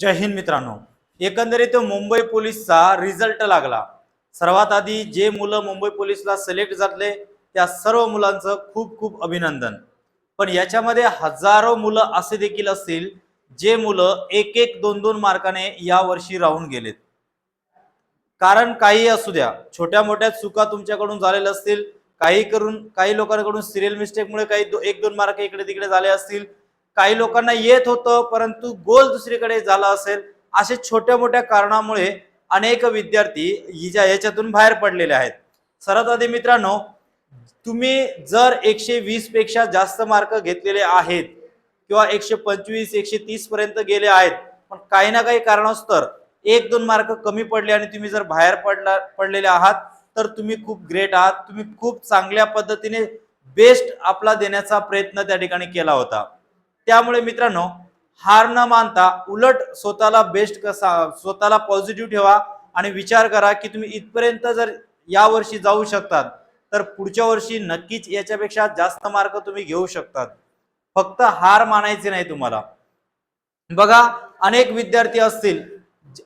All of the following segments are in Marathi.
जय हिंद मित्रांनो. एकंदरीत मुंबई पोलीसचा रिझल्ट लागला. सर्वात आधी जे मुलं मुंबई पोलीसला सिलेक्ट झाले त्या सर्व मुलांचं खूप खूप अभिनंदन. पण याच्यामध्ये हजारो मुलं असे देखील असतील जे मुलं एक एक दोन दोन मार्काने या वर्षी राहून गेलेत. कारण काही असू द्या छोट्या मोठ्या चुका तुमच्याकडून झालेल्या असतील काही करून काही लोकांकडून सिरियल मिस्टेकमुळे काही दो- एक दोन मार्क इकडे तिकडे झाले असतील काही लोकांना येत होतं परंतु गोल दुसरीकडे झाला असेल असे छोट्या मोठ्या कारणामुळे अनेक विद्यार्थी हिच्या याच्यातून बाहेर पडलेले आहेत. सर्वात आधी मित्रांनो तुम्ही जर एकशे वीसपेक्षा जास्त मार्क घेतलेले आहेत किंवा एकशे पंचवीस एकशे तीस पर्यंत गेले आहेत पण काही ना काही कारणास्तर एक दोन मार्क कमी पडले आणि तुम्ही जर बाहेर पडला पडलेले आहात तर तुम्ही खूप ग्रेट आहात. तुम्ही खूप चांगल्या पद्धतीने बेस्ट आपला देण्याचा प्रयत्न त्या ठिकाणी केला होता. त्यामुळे मित्रांनो हार न मानता उलट स्वतःला बेस्ट कसा स्वतःला पॉझिटिव्ह ठेवा आणि विचार करा की तुम्ही इथपर्यंत जर या वर्षी जाऊ शकतात तर पुढच्या वर्षी नक्कीच याच्यापेक्षा जास्त मार्क तुम्ही घेऊ शकतात. फक्त हार मानायचे नाही तुम्हाला. बघा अनेक विद्यार्थी असतील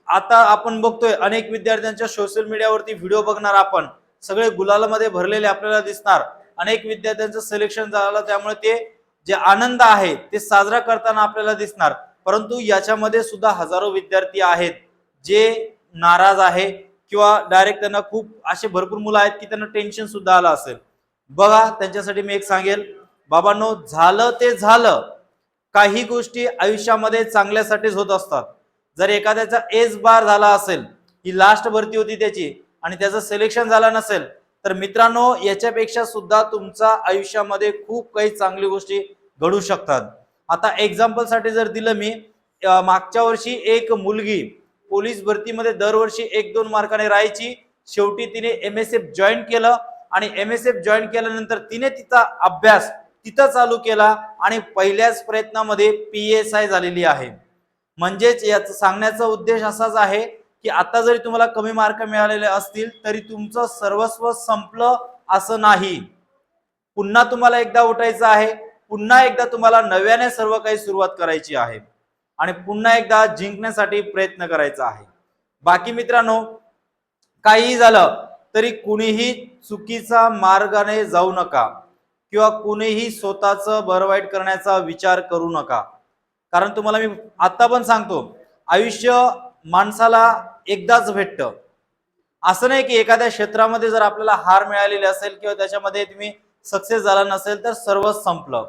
आता आपण बघतोय अनेक विद्यार्थ्यांच्या सोशल मीडियावरती व्हिडिओ बघणार आपण. सगळे गुलालामध्ये भरलेले आपल्याला दिसणार. अनेक विद्यार्थ्यांचं सिलेक्शन झालं त्यामुळे ते जे आनंद आहे ते साजरा करताना आपल्याला दिसणार. परंतु याच्यामध्ये सुद्धा हजारो विद्यार्थी आहेत जे नाराज आहे किंवा डायरेक्ट त्यांना खूप असे भरपूर मुलं आहेत की त्यांना टेन्शन सुद्धा आलं असेल. बघा त्यांच्यासाठी मी एक सांगेल. बाबांनो झालं ते झालं. काही गोष्टी आयुष्यामध्ये चांगल्यासाठीच होत असतात. जर एखाद्याचा एज बार झाला असेल ही लास्ट भरती होती त्याची आणि त्याचं सिलेक्शन झालं नसेल तर मित्रांनो याच्यापेक्षा सुद्धा तुमच्या आयुष्यामध्ये खूप काही चांगली गोष्टी घडू शकतात. आता एक्झाम्पलसाठी जर दिलं मी मागच्या वर्षी एक मुलगी पोलीस भरतीमध्ये दरवर्षी एक दोन मार्काने राहायची. शेवटी तिने एम एस एफ जॉईन केलं आणि एम एस एफ जॉईन केल्यानंतर तिने तिचा अभ्यास तिथं चालू केला आणि पहिल्याच प्रयत्नामध्ये पी एस आय झालेली आहे. म्हणजेच याचं सांगण्याचा उद्देश असाच आहे की आता जरी तुम्हाला कमी मार्क मिळालेले असतील तरी तुमचं सर्वस्व संपलं असं नाही. पुन्हा तुम्हाला एकदा उठायचं आहे. पुन्हा एकदा तुम्हाला नव्याने सर्व काही सुरुवात करायची आहे. आणि पुन्हा एकदा जिंकण्यासाठी प्रयत्न करायचा आहे. बाकी मित्रांनो काहीही झालं तरी कुणीही चुकीचा मार्गाने जाऊ नका. किंवा कुणीही स्वतःचं बरं वाईट करण्याचा विचार करू नका. कारण तुम्हाला मी आता पण सांगतो आयुष्य माणसाला एकदाच भेटतं. असं नाही की एखाद्या क्षेत्रामध्ये जर आपल्याला हार मिळालेली असेल किंवा त्याच्यामध्ये तुम्ही सक्सेस झाला नसेल तर सर्वच संपलं.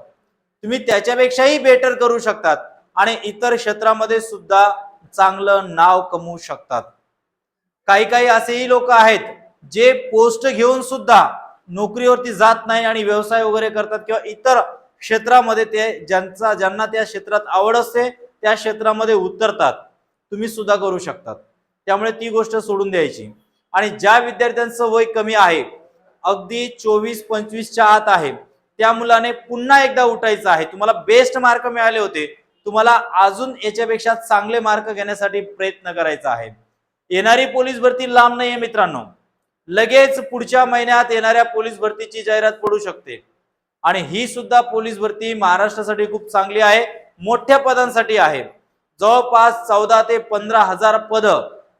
तुम्ही त्याच्यापेक्षाही बेटर करू शकतात आणि इतर क्षेत्रामध्ये सुद्धा चांगलं नाव कमवू शकतात. काही काही असेही लोक आहेत जे पोस्ट घेऊन सुद्धा नोकरीवरती जात नाही आणि व्यवसाय वगैरे करतात किंवा इतर क्षेत्रामध्ये ते ज्यांचा ज्यांना त्या क्षेत्रात आवड असते त्या क्षेत्रामध्ये उतरतात. तुम्ही सुद्धा करू शकतात. त्यामुळे ती गोष्ट सोडून द्यायची. आणि ज्या विद्यार्थ्यांचं वय कमी आहे अगदी चोवीस पंचवीसच्या आत आहे त्या मुलाने पुन्हा एकदा उठायचं आहे. तुम्हाला बेस्ट मार्क मिळाले होते. तुम्हाला अजून याच्यापेक्षा चांगले मार्क घेण्यासाठी प्रयत्न करायचा आहे. येणारी पोलीस भरती लांब नाहीये मित्रांनो. लगेच पुढच्या महिन्यात येणाऱ्या पोलीस भरतीची जाहिरात पडू शकते. आणि ही सुद्धा पोलीस भरती महाराष्ट्रासाठी खूप चांगली आहे मोठ्या पदांसाठी आहे. जवळपास चौदा ते पंधरा हजार पद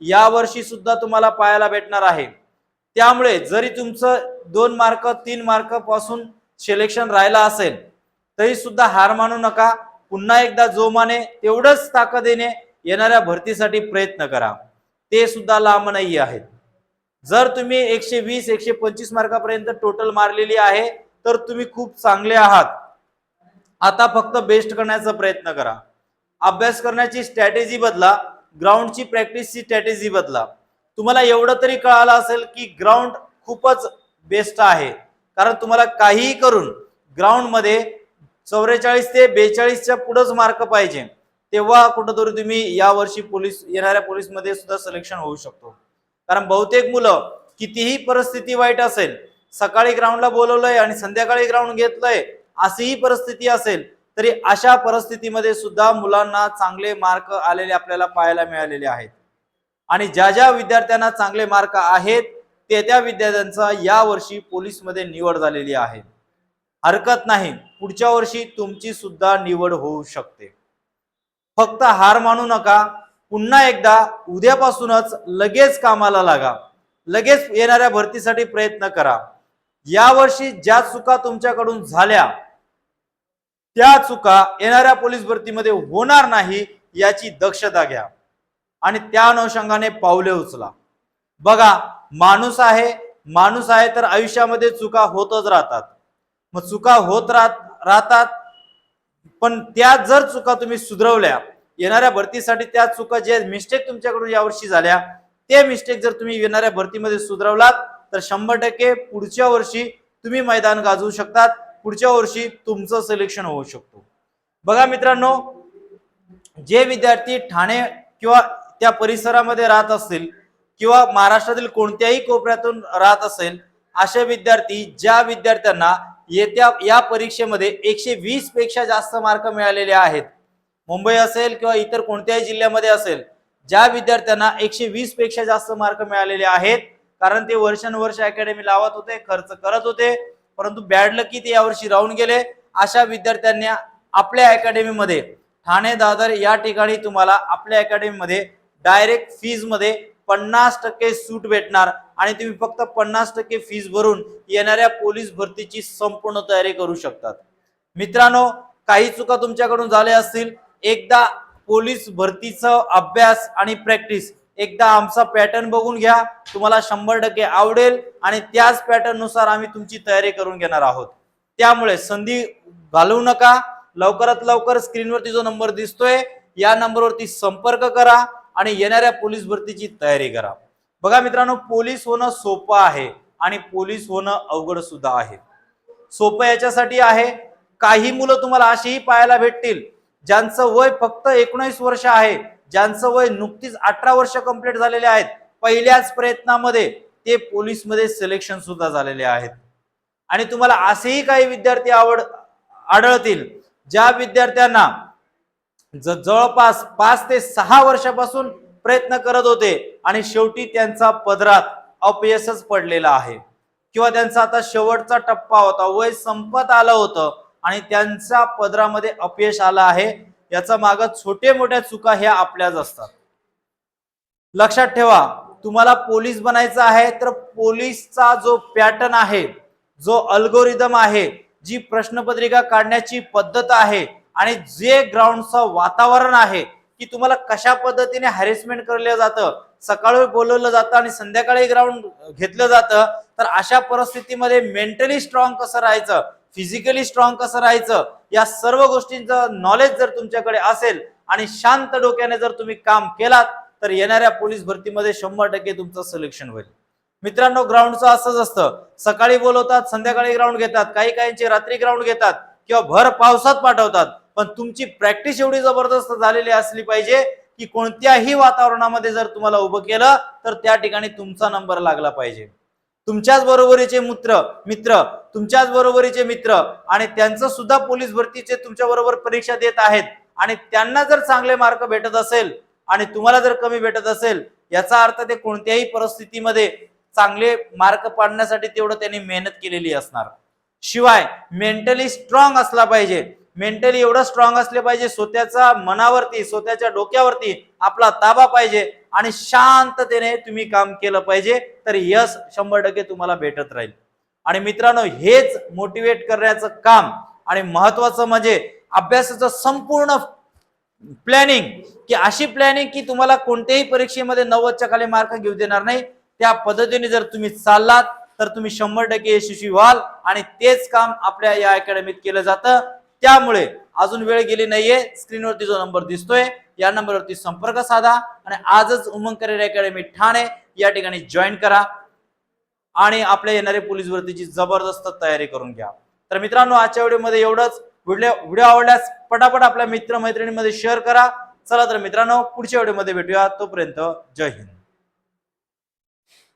या वर्षी सुद्धा तुम्हाला पाहायला भेटणार आहे. त्यामुळे जरी तुमचं दोन मार्क तीन मार्कपासून सिलेक्शन राहिला असेल तरी सुद्धा हार मानू नका. पुन्हा एकदा जोमाने तेवढंच ताकदीने येणाऱ्या भरतीसाठी प्रयत्न करा. ते सुद्धा लांब नाही आहेत. जर तुम्ही एकशे वीस एकशे पंचवीस मार्कापर्यंत टोटल मारलेली आहे तर तुम्ही खूप चांगले आहात. आता फक्त बेस्ट करण्याचा प्रयत्न करा. अभ्यास करण्याची स्ट्रॅटेजी बदला. ग्राउंडची प्रॅक्टिसची स्ट्रॅटेजी बदला. तुम्हाला एवढं तरी कळालं असेल की ग्राउंड खूपच बेस्ट आहे. कारण तुम्हाला काहीही करून ग्राउंडमध्ये चौवेचाळीस ते बेचाळीसच्या पुढंच मार्क पाहिजे. तेव्हा कुठंतरी तुम्ही यावर्षी पोलीस येणाऱ्या पोलीसमध्ये सुद्धा सिलेक्शन होऊ शकतो. कारण बहुतेक मुलं कितीही परिस्थिती वाईट असेल सकाळी ग्राउंडला बोलवलंय आणि संध्याकाळी ग्राउंड घेतलंय अशीही परिस्थिती असेल तरी अशा परिस्थितीमध्ये सुद्धा मुलांना चांगले मार्क आलेले आपल्याला पाहायला मिळालेले आहेत. आणि ज्या ज्या विद्यार्थ्यांना चांगले मार्क आहेत ते त्या विद्यार्थ्यांचा या वर्षी पोलीसमध्ये निवड झालेली आहे. हरकत नाही पुढच्या वर्षी तुमची सुद्धा निवड होऊ शकते. फक्त हार मानू नका पुन्हा एकदा उद्यापासूनच लगेच कामाला लागा लगेच येणाऱ्या भरतीसाठी प्रयत्न करा. यावर्षी ज्या चुका तुमच्याकडून झाल्या त्या चुका येणाऱ्या पोलीस भरतीमध्ये होणार नाही याची दक्षता घ्या. आणि त्या अनुषंगाने पावले उचला. बघा माणूस आहे माणूस आहे तर आयुष्यामध्ये चुका होतच राहतात. मग चुका होत राहत राहतात पण त्या जर चुका तुम्ही सुधरवल्या येणाऱ्या भरतीसाठी त्या चुका जे मिस्टेक तुमच्याकडून यावर्षी झाल्या ते मिस्टेक जर तुम्ही येणाऱ्या भरतीमध्ये सुधरवलात तर शंभर टक्के पुढच्या वर्षी तुम्ही मैदान गाजवू शकतात. पुढच्या वर्षी तुमचं सिलेक्शन होऊ शकतो. बघा मित्रांनो जे विद्यार्थी ठाणे किंवा त्या परिसरामध्ये राहत असतील किंवा महाराष्ट्रातील कोणत्याही कोपऱ्यातून राहत असेल असे विद्यार्थी ज्या विद्यार्थ्यांना येत्या या परीक्षेमध्ये एकशे वीसपेक्षा जास्त मार्क मिळालेले आहेत मुंबई असेल किंवा इतर कोणत्याही जिल्ह्यामध्ये असेल ज्या विद्यार्थ्यांना एकशे वीसपेक्षा जास्त मार्क मिळालेले आहेत कारण ते वर्षानुवर्ष अकॅडमी लावत होते खर्च करत होते परंतु बॅड लकी ते यावर्षी राहून गेले अशा विद्यार्थ्यांनी आपल्या अकॅडमीमध्ये ठाणे दादर या ठिकाणी तुम्हाला आपल्या अकॅडमीमध्ये डायरेक्ट फीजमध्ये पन्नास टक्के सूट भेटणार आणि तुम्ही फक्त पन्नास टक्के फीज भरून येणाऱ्या पोलीस भरतीची संपूर्ण तयारी करू शकतात. मित्रांनो काही चुका तुमच्याकडून झाल्या असतील. एकदा पोलीस भरतीचा अभ्यास आणि प्रॅक्टिस एकदा आमचा पॅटर्न बघून घ्या. तुम्हाला शंभर टक्के आवडेल आणि त्याच पॅटर्ननुसार आम्ही तुमची तयारी करून घेणार आहोत. त्यामुळे संधी घालवू नका. लवकरात लवकर स्क्रीनवरती जो नंबर दिसतोय या नंबरवरती संपर्क करा आणि येणाऱ्या पोलीस भरतीची तयारी करा. बघा मित्रांनो पोलीस होणं सोपं आहे आणि पोलीस होणं अवघड सुद्धा आहे. सोपं याच्यासाठी आहे काही मुलं तुम्हाला अशीही पाहायला भेटतील ज्यांचं वय फक्त एकोणीस वर्ष आहे ज्यांचं वय नुकतीच अठरा वर्ष कंप्लीट झालेले आहेत पहिल्याच प्रयत्नामध्ये ते पोलीसमध्ये सिलेक्शन सुद्धा झालेले आहेत. आणि तुम्हाला असेही काही विद्यार्थी आवड आढळतील ज्या विद्यार्थ्यांना ज- जवळपास पाच ते सहा वर्षापासून प्रयत्न करत होते आणि शेवटी त्यांचा पदरात अपयशच पडलेला आहे. किंवा त्यांचा आता शेवटचा टप्पा होता वय संपत आलं होतं आणि त्यांच्या पदरामध्ये अपयश आलं आहे. याचा माग छोटे मोठ्या चुका ह्या आपल्याच असतात. लक्षात ठेवा तुम्हाला पोलीस बनायचं आहे तर पोलीसचा जो पॅटर्न आहे जो अल्गोरिदम आहे जी प्रश्नपत्रिका काढण्याची पद्धत आहे आणि जे ग्राउंडचं वातावरण आहे की तुम्हाला कशा पद्धतीने हॅरेसमेंट केलं जातं सकाळी बोलवलं जातं आणि संध्याकाळी ग्राउंड घेतलं जातं तर अशा परिस्थितीमध्ये मेंटली स्ट्रॉंग कसं राहायचं फिजिकली स्ट्रॉंग कसं राहायचं? या सर्व गोष्टींचं नॉलेज जर तुमच्याकडे असेल आणि शांत डोक्याने जर तुम्ही काम केलात तर येणाऱ्या पोलीस भरतीमध्ये शंभर टक्के तुमचं सिलेक्शन होईल. मित्रांनो ग्राउंडचं असंच असतं. सकाळी बोलवतात संध्याकाळी ग्राउंड घेतात काही काहींचे रात्री ग्राउंड घेतात किंवा भर पावसात पाठवतात. पण तुमची प्रॅक्टिस एवढी जबरदस्त झालेली असली पाहिजे की कोणत्याही वातावरणामध्ये जर तुम्हाला उभं केलं तर त्या ठिकाणी तुमचा नंबर लागला पाहिजे. तुमच्याच बरोबरीचे मित्र मित्र तुमच्याच बरोबरीचे मित्र आणि त्यांचं सुद्धा पोलीस भरतीचे तुमच्या बरोबर परीक्षा देत आहेत. आणि त्यांना जर चांगले मार्क भेटत असेल आणि तुम्हाला जर कमी भेटत असेल याचा अर्थ ते कोणत्याही परिस्थितीमध्ये चांगले मार्क पाडण्यासाठी तेवढं त्यांनी मेहनत केलेली असणार. शिवाय मेंटली स्ट्रॉंग असला पाहिजे. मेंटली एवढं स्ट्रॉंग असले पाहिजे स्वतःच्या मनावरती स्वतःच्या डोक्यावरती आपला ताबा पाहिजे आणि शांततेने तुम्ही काम केलं पाहिजे तर यश शंभर टक्के तुम्हाला भेटत राहील. आणि मित्रांनो हेच मोटिवेट करण्याचं काम आणि महत्वाचं म्हणजे अभ्यासाचं संपूर्ण प्लॅनिंग की अशी प्लॅनिंग की तुम्हाला कोणत्याही परीक्षेमध्ये नव्वदच्या खाली मार्क घेऊ देणार नाही. त्या पद्धतीने जर तुम्ही चाललात तर तुम्ही शंभर टक्के यशस्वी व्हाल आणि तेच काम आपल्या या अकॅडमीत केलं जातं. त्यामुळे अजून वेळ गेली नाहीये. स्क्रीनवरती जो नंबर दिसतोय या नंबरवरती संपर्क साधा आणि आजच उमंग करिअर अकॅडमी ठाणे या ठिकाणी जॉईन करा. आणि आपल्या येणाऱ्या पोलीस भरतीची जबरदस्त तयारी करून घ्या. तर मित्रांनो आजच्या व्हिडिओमध्ये एवढंच. व्हिडिओ व्हिडिओ आवडल्यास पटापट आपल्या मित्र मैत्रिणीमध्ये शेअर करा. चला तर मित्रांनो पुढच्या व्हिडिओमध्ये भेटूया. तोपर्यंत जय हिंद.